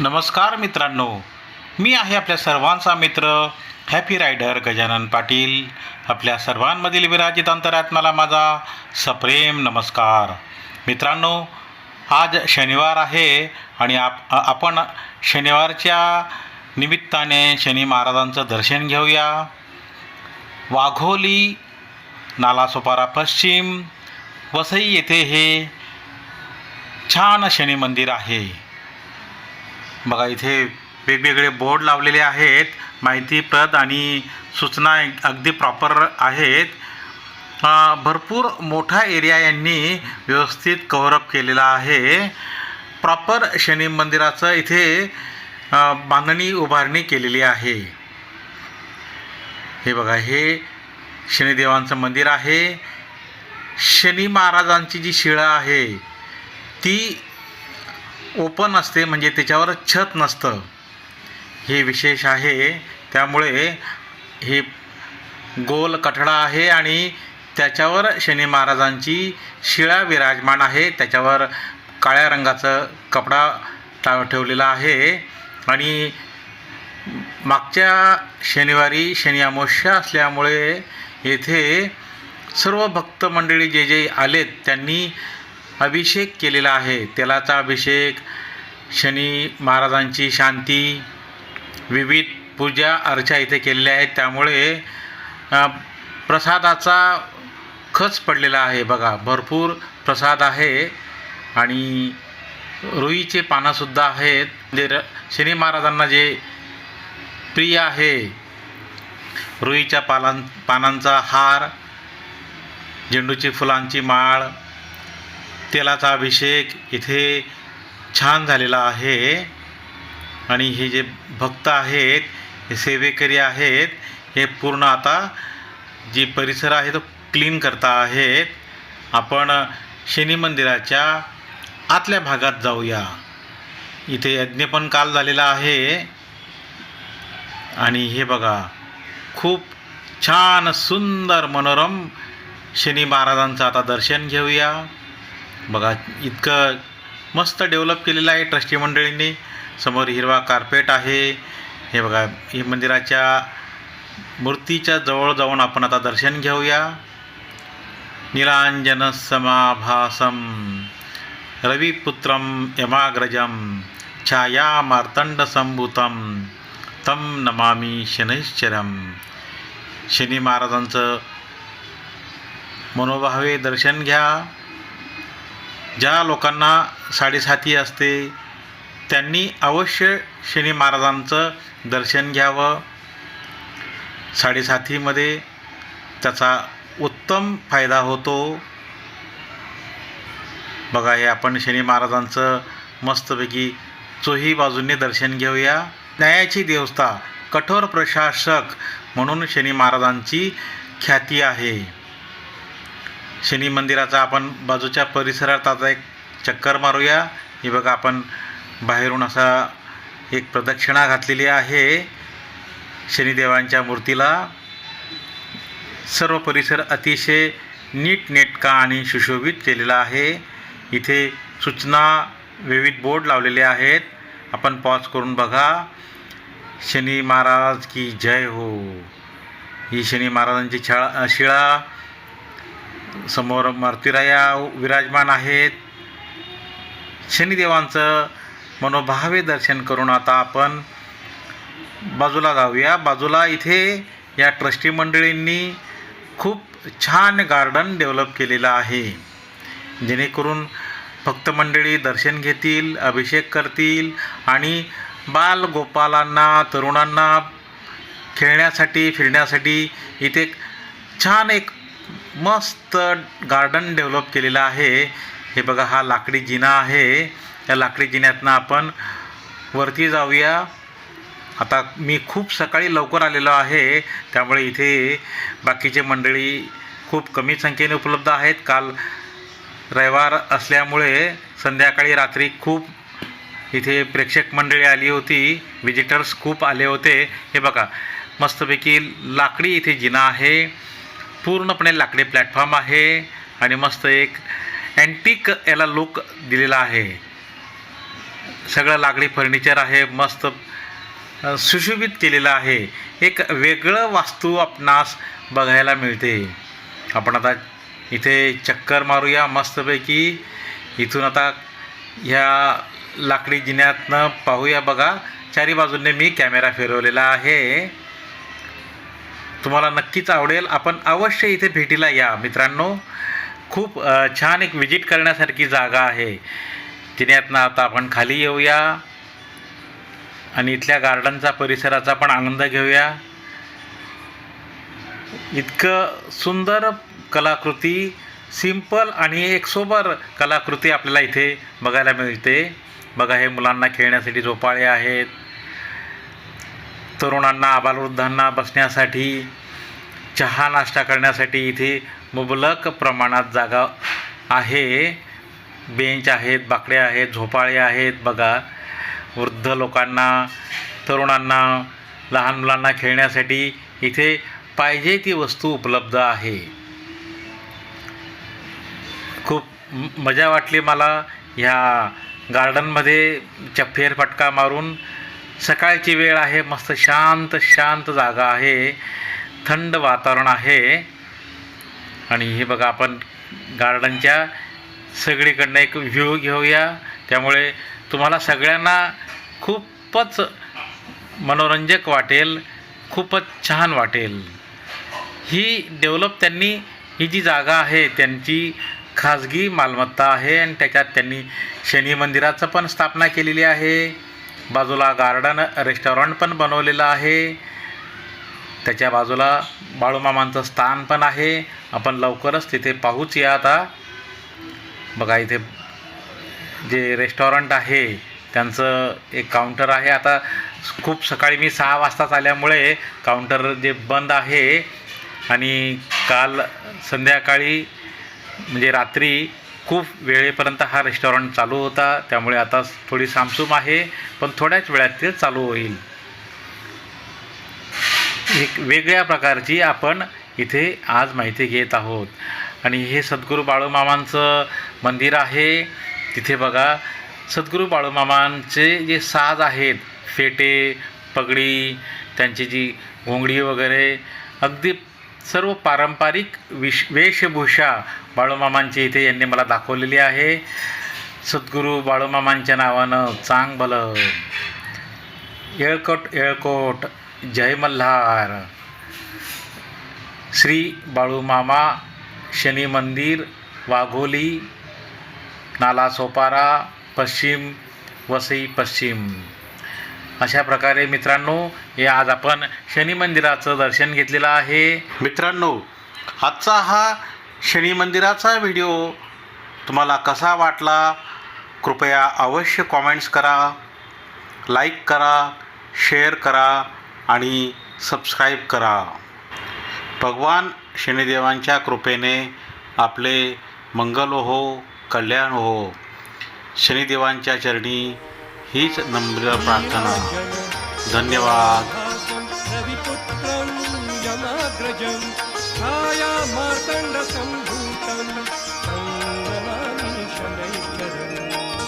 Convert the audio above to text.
नमस्कार मित्रांनो. मी आहे आपल्या सर्वांचा मित्र हॅपी रायडर गजानन पाटील. आपल्या सर्वांमधील विराजित अंतरात्म्याला माझा सप्रेम नमस्कार. मित्रांनो आज शनिवार आहे आणि आप आपण शनिवारच्या निमित्ताने शनी महाराजांचं दर्शन घेऊया. वाघोली नालासोपारा पश्चिम वसई येथे हे छान शनी मंदिर आहे. बघा इथे वेगवेगळे बोर्ड लावलेले आहेत. माहितीप्रद आणि सूचना अगदी प्रॉपर आहेत. भरपूर मोठा एरिया यांनी व्यवस्थित कव्हरअप केलेला आहे. प्रॉपर शनी मंदिराचं इथे बांधणी उभारणी केलेली आहे. हे बघा हे शनिदेवांचं मंदिर आहे. शनी महाराजांची जी शिळा आहे ती ओपन असते म्हणजे त्याच्यावर छत नसतं. हे विशेष आहे. त्यामुळे हे गोल कठडा आहे आणि त्याच्यावर शनी महाराजांची शिळा विराजमान आहे. त्याच्यावर काळ्या रंगाचं कपडा टा ठेवलेला आहे. आणि मागच्या शनिवारी शनी अमावस्या असल्यामुळे येथे सर्व भक्त मंडळी जे जे आलेत त्यांनी अभिषेक केलेला आहे. तेलाचा अभिषेक शनी महाराजांची शांती विविध पूजा अर्चा इथे केलेल्या आहेत. त्यामुळे प्रसादाचा खच पडलेला आहे. बघा भरपूर प्रसाद आहे आणि रुईचे पानंसुद्धा आहेत. जे र शनी महाराजांना जे प्रिय आहे रुईच्या पालां पानांचा हार झेंडूची फुलांची माळ तेलाचा अभिषेक इथे छान झालेला आहे. आणि हे जे भक्त आहेत हे सेवेकरी आहेत हे पूर्ण आता जी परिसर आहे तो क्लीन करता आहेत. आपण शनी मंदिराच्या आतल्या भागात जाऊया. इथे यज्ञ पण काल झालेला आहे. आणि हे बघा खूप छान सुंदर मनोरम शनी महाराजांचं आता दर्शन घेऊया. बघा इतकं मस्त डेव्हलप केलेलं आहे ट्रस्टी मंडळींनी. समोर हिरवा कार्पेट आहे. हे बघा हे मंदिराच्या मूर्तीच्या जवळ जाऊन आपण आता दर्शन घेऊया. निरांजन समाभासम रविपुत्रम यमाग्रजम छाया मार्तंड संभूतम तम नमामी शनैश्चरम. शनी महाराजांचं मनोभावे दर्शन घ्या. ज्या लोकांना साडेसाती असते त्यांनी अवश्य शनी महाराजांचं दर्शन घ्यावं. साडेसातीमध्ये त्याचा उत्तम फायदा होतो. बघा हे आपण शनी महाराजांचं मस्तपैकी चोही बाजूंनी दर्शन घेऊया. न्यायाची देवता कठोर प्रशासक म्हणून शनी महाराजांची ख्याती आहे. शनी मंदिराचा आपण बाजूच्या परिसरात आता एक चक्कर मारूया. हे बघा आपण बाहेरून असा एक प्रदक्षिणा घातलेली आहे शनिदेवांच्या मूर्तीला. सर्व परिसर अतिशय नीटनेटका आणि सुशोभित केलेला आहे. इथे सूचना विविध बोर्ड लावलेले आहेत. आपण पॉज करून बघा. शनी महाराज की जय हो. ही शनी महाराजांची छा शिळा समोर मारुतीराया विराजमान आहेत. शनिदेवांचं मनोभावे दर्शन करून आता आपण बाजूला जाऊया. बाजूला इथे या ट्रस्टी मंडळींनी खूप छान गार्डन डेव्हलप केलेलं आहे. जेणेकरून भक्त मंडळी दर्शन घेतील अभिषेक करतील आणि बाल गोपालांना तरुणांना खेळण्यासाठी फिरण्यासाठी इथे एक छान एक मस्त गार्डन डेव्हलप केलेलं आहे. हे बघा हा लाकडी जिना आहे. या लाकडी जिन्यातनं आपण वरती जाऊया. आता मी खूप सकाळी लवकर आलेलो आहे. त्यामुळे इथे बाकीचे मंडळी खूप कमी संख्येने उपलब्ध आहेत. काल रविवार असल्यामुळे संध्याकाळी रात्री खूप इथे प्रेक्षक मंडळी आली होती. विजिटर्स खूप आले होते. हे बघा मस्तपैकी लाकडी इथे जिना आहे. पूर्णपणे लाकडी प्लॅटफॉर्म आहे आणि मस्त एक अँटिक याला लुक दिलेला आहे. सगळं लाकडी फर्निचर आहे मस्त सुशोभित केलेलं आहे. एक वेगळं वास्तू आपणास बघायला मिळते. आपण आता इथे चक्कर मारूया मस्तपैकी. इथून आता ह्या लाकडी जिन्यातनं पाहूया बघा. चारी बाजूंनी मी कॅमेरा फिरवलेला आहे. तुम्हाला नक्कीच आवडेल. आपण अवश्य इथे भेटीला या मित्रांनो. खूप छान एक विजिट करण्यासारखी जागा आहे. तिन्यातनं आता आपण खाली येऊया. आणि इथल्या गार्डनचा परिसराचा पण आनंद घेऊया. इतकं सुंदर कलाकृती सिंपल आणि एक सोबर कलाकृती आपल्याला इथे बघायला मिळते. बघा हे मुलांना खेळण्यासाठी झोपाळे आहेत. तरुणांना आबालवृद्धांना बसण्यासाठी चहा नाश्ता करण्यासाठी इथे मुबलक प्रमाणात जागा आहे. बेंच आहेत बाकडे आहेत झोपाळे आहेत. बघा वृद्ध लोकांना तरुणांना लहान मुलांना खेळण्यासाठी इथे पाहिजे ती वस्तू उपलब्ध आहे. खूप मजा वाटली मला ह्या गार्डनमध्ये चप्फेर फेरफटका मारून सकाळची वेळ आहे मस्त शांत शांत जागा आहे थंड वातावरण आहे. आणि हे बघा आपण गार्डनच्या सगळीकडनं एक व्ह्यू घेऊया. त्यामुळे तुम्हाला सगळ्यांना खूपच मनोरंजक वाटेल खूपच छान वाटेल. ही डेव्हलप त्यांनी ही जी जागा आहे त्यांची खाजगी मालमत्ता आहे आणि त्याच्यात त्यांनी शनी मंदिराचं पण स्थापना केलेली आहे. बाजूला गार्डन रेस्टॉरंट पण बनवलेलं आहे. त्याच्या बाजूला बाळूमामांचं स्थान पण आहे. आपण लवकरच तिथे पाहूच या आता. बघा इथे जे रेस्टॉरंट आहे त्यांचं एक काउंटर आहे. आता खूप सकाळी मी सहा वाजताच आल्यामुळे काउंटर जे बंद आहे आणि काल संध्याकाळी म्हणजे रात्री खूप वेळेपर्यंत हा रेस्टॉरंट चालू होता. त्यामुळे आता थोडी सामसूम आहे पण थोड्याच वेळात ते चालू होईल. एक वेगळ्या प्रकारची आपण इथे आज माहिती घेत आहोत. आणि हे सद्गुरू बाळूमामांचं मंदिर आहे. तिथे बघा सद्गुरू बाळूमामांचे जे साज आहेत फेटे पगडी त्यांची जी घोंगडी वगैरे अगदी सर्व पारंपरिक विश वेशभूषा बाळूमामांची इथे यांनी मला दाखवलेली आहे. सद्गुरू बाळूमामांच्या नावानं चांग येळकोट येळकोट जय मल्हार. श्री बाळूमामा शनी मंदिर वाघोली नाला सोपारा पश्चिम वसई पश्चिम. अशा प्रकारे मित्रांनो हे आज आपण शनी मंदिराचं दर्शन घेतलेलं आहे. मित्रांनो आजचा हा शनी मंदिराचा व्हिडिओ तुम्हाला कसा वाटला? कृपया अवश्य कॉमेंट्स करा लाईक करा शेअर करा आणि सबस्क्राईब करा. भगवान शनिदेवांच्या कृपेने आपले मंगल हो कल्याण हो. शनिदेवांच्या चरणी हीच नम्र प्रार्थना. धन्यवाद. रविपुत्रं यमाग्रजं छाया मार्तण्डसं